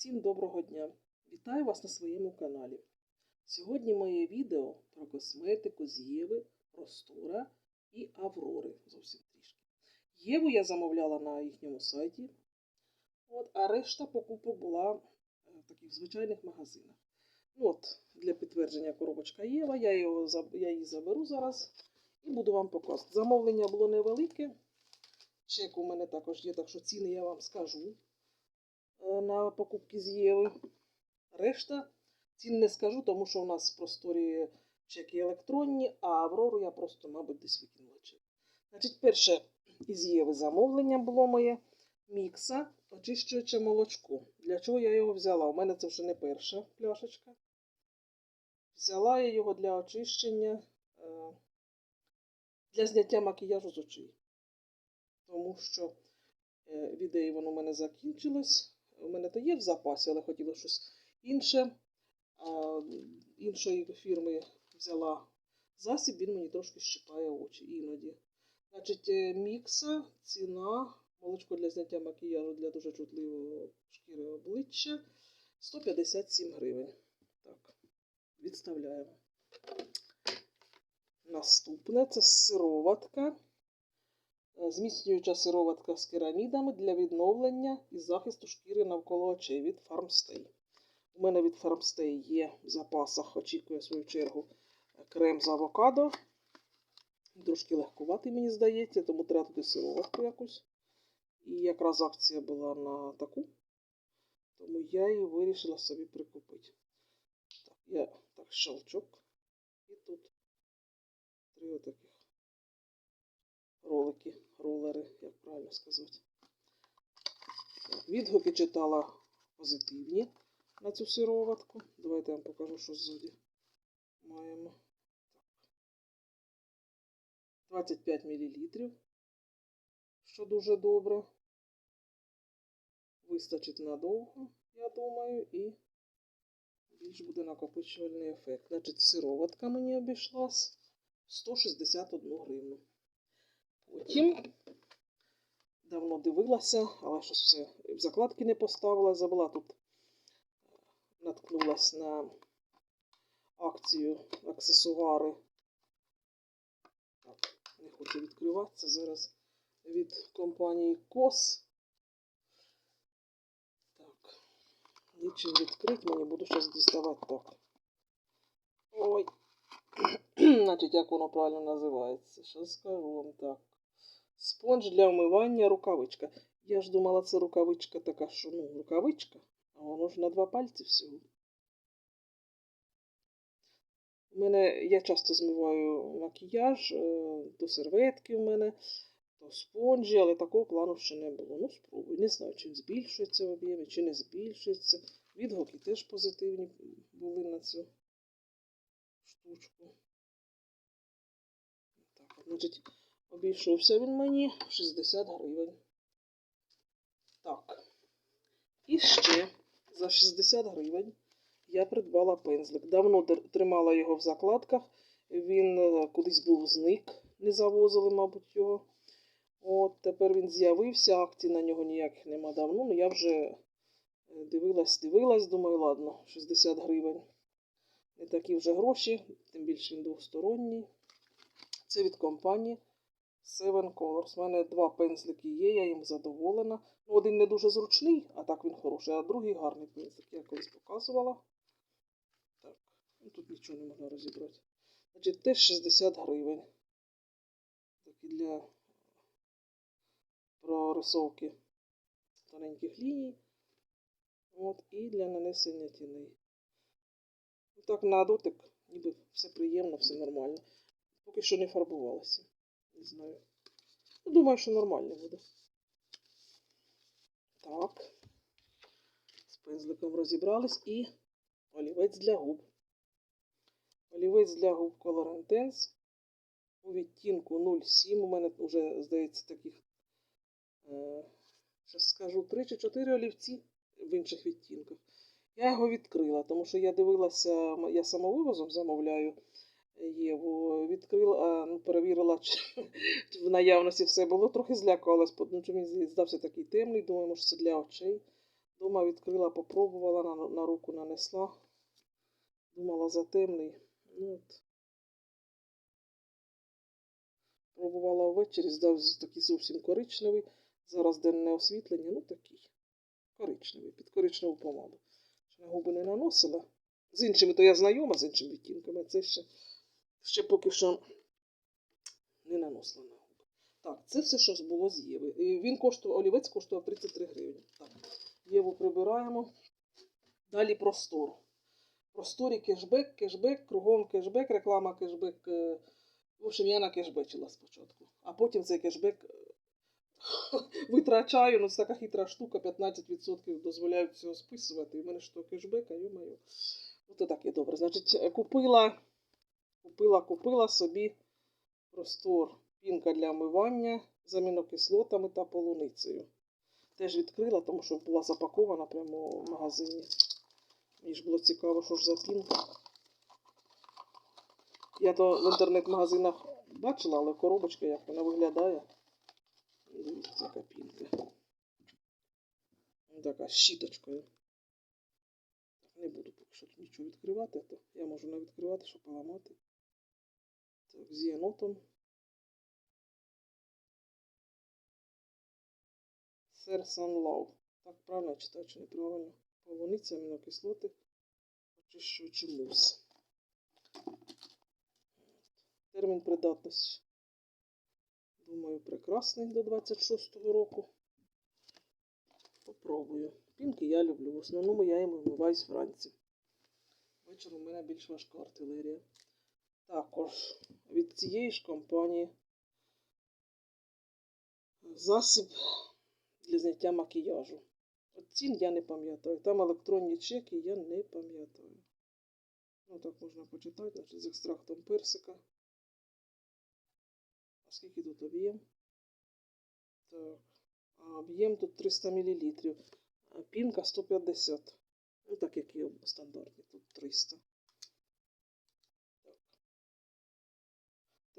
Всім доброго дня! Вітаю вас на своєму каналі. Сьогодні моє відео про косметику з Єви, Простора і Аврори. Зовсім трішки. Єву я замовляла на їхньому сайті, от, а решта покупок була е, в таких звичайних магазинах. Ну, от, для підтвердження коробочка Єва, я, його, я її заберу зараз і буду вам показувати. Замовлення було невелике. Чек у мене також є, так що ціни я вам скажу на покупки з Єви. Решта цін не скажу, тому що у нас в просторі чеки електронні, а Аврору я просто, мабуть, десь викинула чек. Значить, перше із Єви замовлення було моє мікса очищуюче молочко. Для чого я його взяла? У мене це вже не перша пляшечка. Взяла я його для очищення, е, для зняття макіяжу з очей. Тому що е, від Avon у мене закінчилось. У мене то є в запасі, але хотіла щось інше. А, іншої фірми взяла засіб, він мені трошки щипає очі іноді. Значить, е, мікса, ціна, молочко для зняття макіяжу для дуже чутливого шкіри обличчя 157 гривень. Так, відставляємо. Наступне це сироватка. Е, Зміцнююча сироватка з керамідами для відновлення і захисту шкіри навколо очей від Farmstay. У мене від Farmstay є в запасах, очікує свою чергу крем з авокадо. Трошки легкуватий, мені здається, тому треба туди сироватку якусь. І якраз акція була на таку, тому я її вирішила собі прикупити. Так, я так, щелчок. І тут три отаких ролики, ролери, як правильно сказати. Відгуки читала позитивні на цю сироватку. Давайте я вам покажу, що ззаді маємо. 25 мл, що дуже добре. Вистачить надовго, я думаю, і більш буде накопичувальний ефект. Значить, сироватка мені обійшлась 161 гривну. Потім давно дивилася, але щось все в закладки не поставила. Забула тут, наткнулась на акцію аксесуари. Так, не хочу відкриватися зараз від компанії COS. Так, нічим відкрити, мені буду щось діставати так. Ой. Значить, як воно правильно називається? Що скажу вам так. Спонж для вмивання рукавичка. Я ж думала, це рукавичка така, що ну, рукавичка, а воно ж на два пальці всього. У мене я часто змиваю макіяж, е, то серветки в мене, то спонжі, але такого плану ще не було. Ну, спробуй. Не знаю, чи збільшується в об'ємі, чи не збільшується. Відгуки теж позитивні були на цю штучку. Так, значить, обійшовся він мені 60 гривень. Так. І ще за 60 гривень я придбала пензлик. Давно тримала його в закладках. Він е, кудись був зник, не завозили, мабуть, його. От тепер він з'явився, акцій на нього ніяких нема давно. Ну я вже е, дивилась, дивилась, думаю, ладно, 60 гривень. Не такі вже гроші, тим більше він двосторонній. Це від компанії Seven Colors. У мене два пензлики є, я їм задоволена. Ну, один не дуже зручний, а так він хороший, а другий гарний пензлик. Я колись показувала. Так, ну тут нічого не можна розібрати. Значить, теж 60 гривень. Такі для прорисовки тоненьких ліній. От, і для нанесення тіней. Так, на дотик, ніби все приємно, все нормально. Поки що не фарбувалася. Не знаю. Ну, Думаю, що нормально буде. Так. З пензликом розібрались і олівець для губ. Олівець для губ Color Intense у відтінку 07. У мене вже, здається, таких, е, скажу, 3 чи 4 олівці в інших відтінках. Я його відкрила, тому що я дивилася, я самовивозом замовляю Єву, відкрила, ну, перевірила, чи в наявності все було, трохи злякалась, ну, чи мені здався такий темний, думаю, може це для очей. Дома відкрила, попробувала, на, на руку нанесла. Думала затемний. Ну, от. Пробувала ввечері, здав такий зовсім коричневий. Зараз денне освітлення, ну такий. Коричневий, під коричневу помаду. Ще на губи не наносила. З іншими, то я знайома з іншими відтінками, це ще, ще поки що не наносила на губи. Так, це все, що було з Єви. Він коштував, олівець коштував 33 гривні. Так, Єву прибираємо. Далі простор. Просторі кешбек, кешбек, кругом кешбек, реклама кешбек. е, В общем, я накешбечила спочатку. А потім цей кешбек е, витрачаю. Ну, це така хитра штука, 15% дозволяють цього списувати. І в мене ж то кешбек, а йо-моє. Ото так і добре. Значить, е, купила, купила, купила собі простор пінка для омивання з амінокислотами та полуницею. Теж відкрила, тому що була запакована прямо в магазині. Мені ж було цікаво, що ж за пінка. Я то в інтернет-магазинах бачила, але коробочка як вона виглядає. Дивіться, яка пінка. Така з щіточкою. Не буду поки що нічого відкривати, то я можу не відкривати, щоб поламати. Так, з єнотом. Сер Лав. Так правильно читаю чи неправильно? Полуниця, амінокислоти, очищуючи мус. Термін придатності. Думаю, прекрасний до 26-го року. Попробую. Пінки я люблю. В основному я їм вмиваюсь вранці. Вечором у мене більш важка артилерія. Також від цієї ж компанії засіб для зняття макіяжу. Цін я не пам'ятаю. Там електронні чеки я не пам'ятаю. Ну, так можна почитати, значить, з екстрактом персика. А скільки тут об'єм? Так. Об'єм тут 300 мл. А пінка 150. Ну, так як і стандартні, тут 300.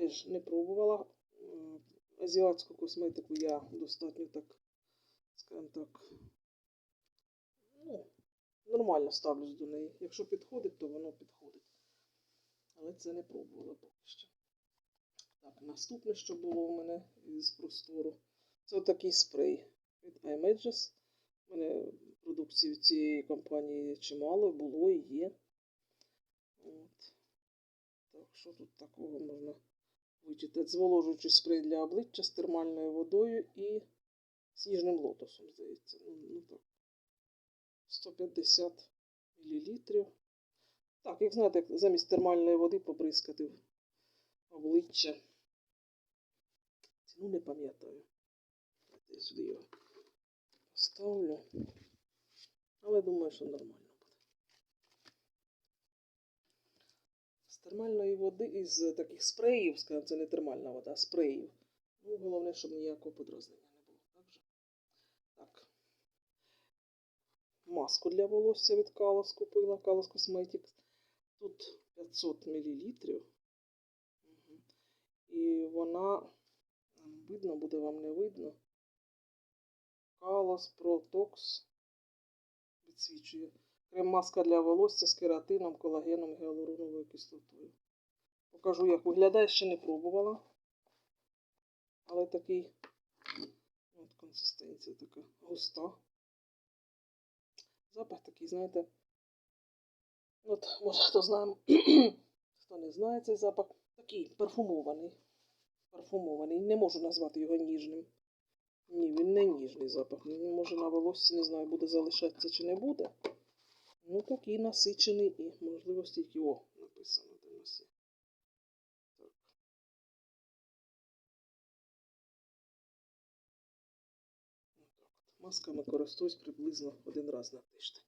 Теж не пробувала. Е, Азіатську косметику я достатньо так, скажімо так, ну, нормально ставлюсь до неї. Якщо підходить, то воно підходить. Але це не пробувала поки що. Так, наступне, що було у мене із простору, це такий спрей від iMages. У мене продукції цієї компанії чимало, було і є. От. Так, що тут такого можна вичитати? Зволожуючий спрей для обличчя з термальною водою і сніжним лотосом, здається. Ну, ну так. 150 мл. Так, як знаєте, як замість термальної води побризкати в обличчя. Ціну не пам'ятаю. Я сюди його поставлю. Але думаю, що нормально буде. З термальної води, із таких спреїв, скажімо, це не термальна вода, а спреїв. Ну, головне, щоб ніякого подразнення не було. Так, же? так. Маску для волосся від Калос купила, Калос Cosmetics. Тут 500 мл. І вона, видно, буде вам не видно. Калос Protox відсвічує. Крем-маска для волосся з кератином, колагеном гіалуроновою кислотою. Покажу, як виглядає, ще не пробувала. Але такий от консистенція така густа. Запах такий, знаєте. От, може, хто знає, хто не знає цей запах, такий парфумований. Парфумований. Не можу назвати його ніжним. Ні, він не ніжний запах. Він може на волоссі, не знаю, буде залишатися чи не буде. Ну, такий насичений і, можливо, стільки о, написано в нас. Так. Масками користуюсь приблизно один раз на тиждень.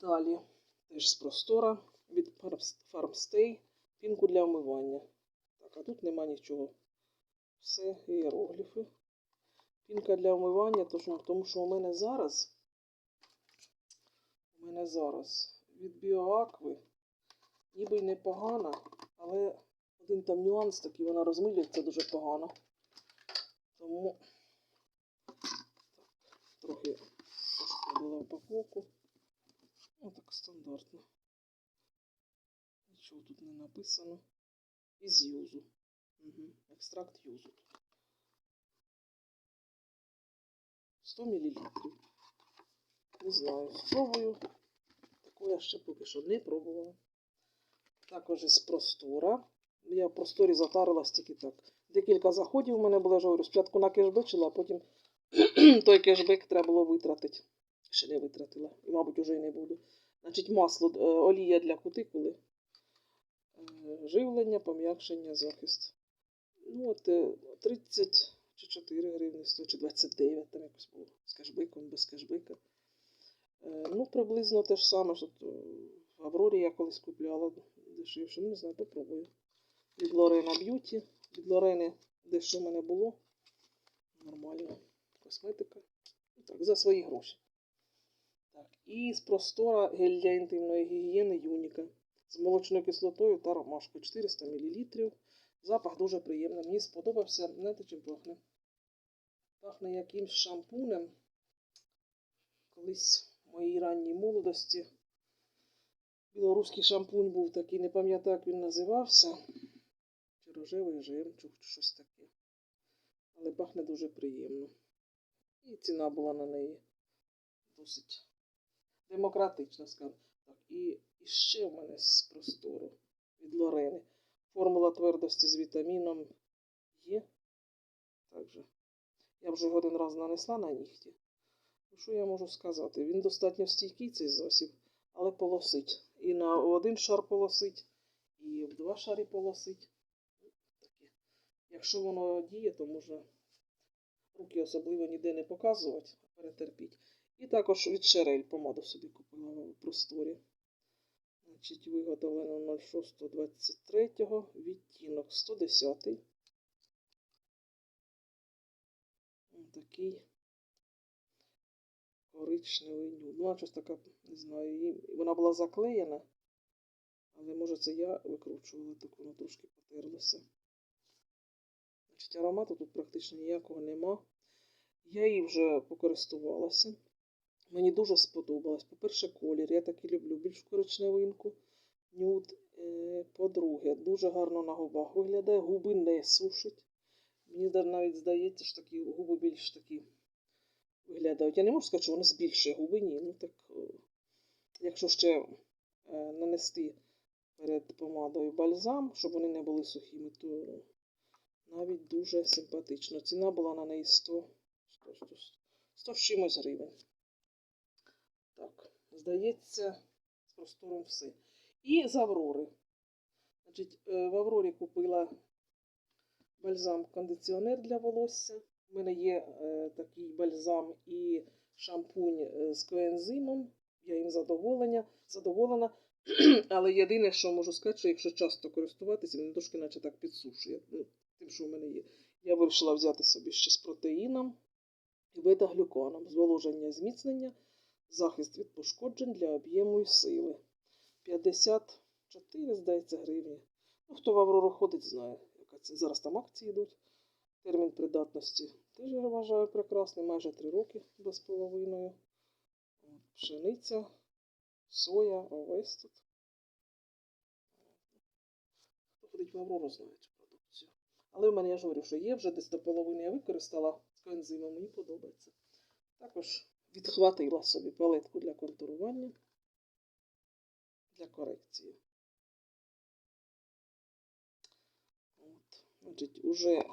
Далі теж з простора від Farms- Farmstay пінку для вмивання. Так, а тут нема нічого. Все іерогліфи. Пінка для вмивання, тому що у мене зараз. У мене зараз від Біоакви ніби й непогана, але один там нюанс такий, вона розмилюється дуже погано. Тому так, трохи пошкодила упаковку. Ну, так стандартно. Нічого тут не написано. Із юзу. Угу. Екстракт юзу. 100 мл. Не знаю, спробую. Таку я ще поки що не пробувала. Також із простора. Я в просторі затарилась тільки так. Декілька заходів у мене було, я ж говорю, спочатку накешбечила, а потім той кешбек треба було витратити. Ще не витратила. І, мабуть, уже й не буду. Значить, масло, е, олія для кутикули, е, живлення, пом'якшення, захист. Ну, от е, 30 чи 4 гривні, 100 чи 29 там якось було. З кешбеком, без кешбека. Е, Ну, приблизно те ж саме, що в Аврорі я колись купляла дешевше. Ну, не знаю, попробую. Від Лорена Б'юті. Від Лорени дещо в мене було. Нормально. Косметика. Так, за свої гроші. Так, і з простора гель для інтимної гігієни Юніка. З молочною кислотою та ромашкою 400 мл. Запах дуже приємний. Мені сподобався. Знаєте, чим пахне? Пахне якимсь шампунем. Колись в моїй ранній молодості білоруський шампунь був такий, не пам'ятаю, як він називався. Чи рожевий жемчуг, чи щось таке. Але пахне дуже приємно. І ціна була на неї досить демократична, скажімо так. І, і ще в мене з простору від Лорени. Формула твердості з вітаміном є. Також я вже один раз нанесла на нігті. Ну, що я можу сказати? Він достатньо стійкий цей засіб, але полосить. І на один шар полосить, і в два шари полосить. Якщо воно діє, то можна руки особливо ніде не показувати, а перетерпіть. І також від Шерель помаду собі купила в просторі. Значить, виготовлено 06.23, відтінок 110. Ось Такий коричневий нюд. Ну, вона щось така, не знаю, вона була заклеєна, але може це я викручувала, так воно трошки потерлося. Значить, аромату тут практично ніякого нема. Я її вже покористувалася. Мені дуже сподобалось. По-перше, колір. Я так і люблю більш коричневинку. Нюд. Е, По-друге, дуже гарно на губах виглядає. Губи не сушить. Мені навіть здається, що такі губи більш такі виглядають. Я не можу сказати, що вони збільшує губи, ні. Ну так, е, якщо ще е, нанести перед помадою бальзам, щоб вони не були сухими, то навіть дуже симпатично. Ціна була на неї 100, 100, 100, 100 з чимось гривень. Так, здається, з простором все. І з Аврори. Значить, е, в Аврорі купила бальзам-кондиціонер для волосся. У мене є е, такий бальзам і шампунь е, з коензимом. Я їм задоволена, задоволена. Але єдине, що можу сказати, що якщо часто користуватися, він трошки наче так підсушує. Ну, тим, що в мене є. Я вирішила взяти собі ще з протеїном і бета-глюконом, зволоження зміцнення, захист від пошкоджень для об'єму і сили. 54, здається, гривні. Ну, хто в Аврору ходить, знає, яка це. Зараз там акції йдуть. Термін придатності теж я вважаю прекрасний, майже 3 роки без половиною. Пшениця, соя, овес тут. Хто ходить в Аврору, знає цю продукцію. Але в мене я ж говорю, що є вже десь до половини я використала з коензимом, мені подобається. Також відхватила собі палетку для контурування, для корекції. От. Значить, уже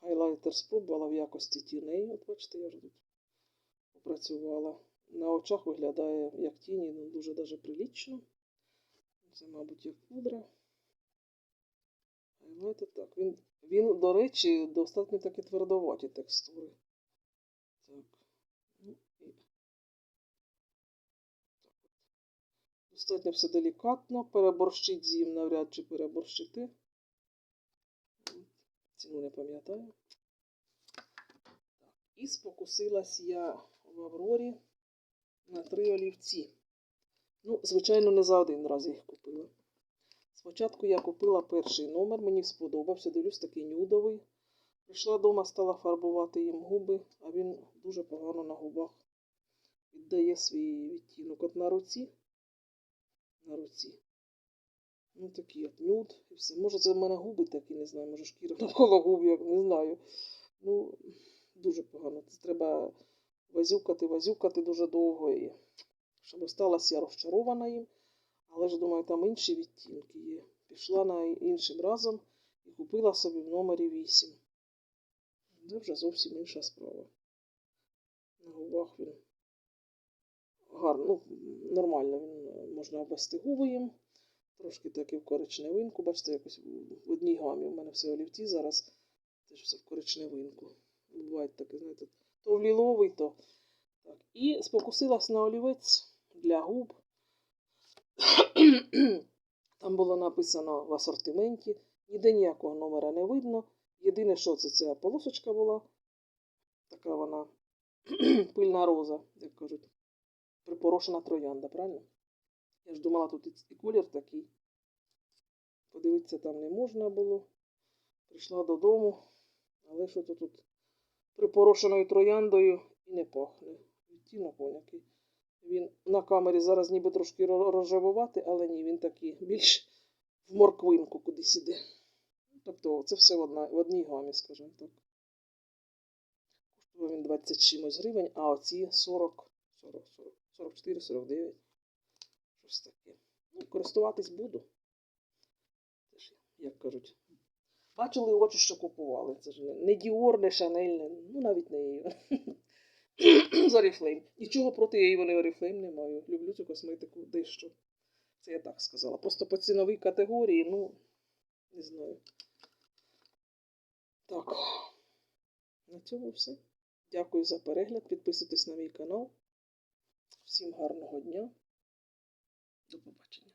хайлайтер спробувала в якості тіней. От бачите, я вже тут попрацювала. На очах виглядає як тіні, ну дуже даже прилічно. Це, мабуть, як пудра. Хайлайтер так. Він, він, до речі, достатньо таки твердоваті текстури. Так. Ну, і... так от. Достатньо все делікатно. Переборщить зім навряд чи переборщити. Ціну не пам'ятаю. І спокусилась я в Аврорі на три олівці. Ну, звичайно, не за один раз їх купила. Спочатку я купила перший номер, мені сподобався, дивлюсь, такий нюдовий. Прийшла дома, стала фарбувати їм губи, а він дуже погано на губах віддає свій відтінок. От на руці, на руці. Ну такі от нюд і все. Може, це в мене губи такі, не знаю, може шкіра навколо губ, як не знаю. Ну, дуже погано. Це треба вазюкати, вазюкати дуже довго. І щоб осталась я розчарована їм. Але ж думаю, там інші відтінки є. Пішла на іншим разом і купила собі в номері 8. Це вже зовсім інша справа. На губах він гарно, ну, нормально він можна обвести губи. Трошки так і в коричневинку. Бачите, якось в одній гамі. У мене все олівці зараз. Теж все в коричневинку. Буває таке, знаєте, то в ліловий, то. Так. І спокусилась на олівець для губ. Там було написано в асортименті. Ніде ніякого номера не видно. Єдине, що це ця полосочка була. Така вона пильна роза, як кажуть. Припорошена троянда, правильно? Я ж думала, тут і- колір такий. Подивитися там не можна було. Прийшла додому, але що то тут припорошеною трояндою і не пахне. Відтінок який. Він на камері зараз ніби трошки ро- рожевувати, але ні, він такий більш в морквинку кудись іде. Тобто це все в, одна, в одній гамі, скажімо так. Коштував він 20 чимось гривень, а оці 40, 40, 40, 44, 49. Щось таке. Ну, користуватись буду. Це ж, як кажуть, бачили очі, що купували. Це ж не, Діор, не Шанель, не, ну навіть не з Oriflame. Нічого проти Avon і Oriflame не маю. Люблю цю косметику дещо. Це я так сказала. Просто по ціновій категорії, ну, не знаю. Так. На цьому все. Дякую за перегляд. Підписуйтесь на мій канал. Всім гарного дня. До побачення.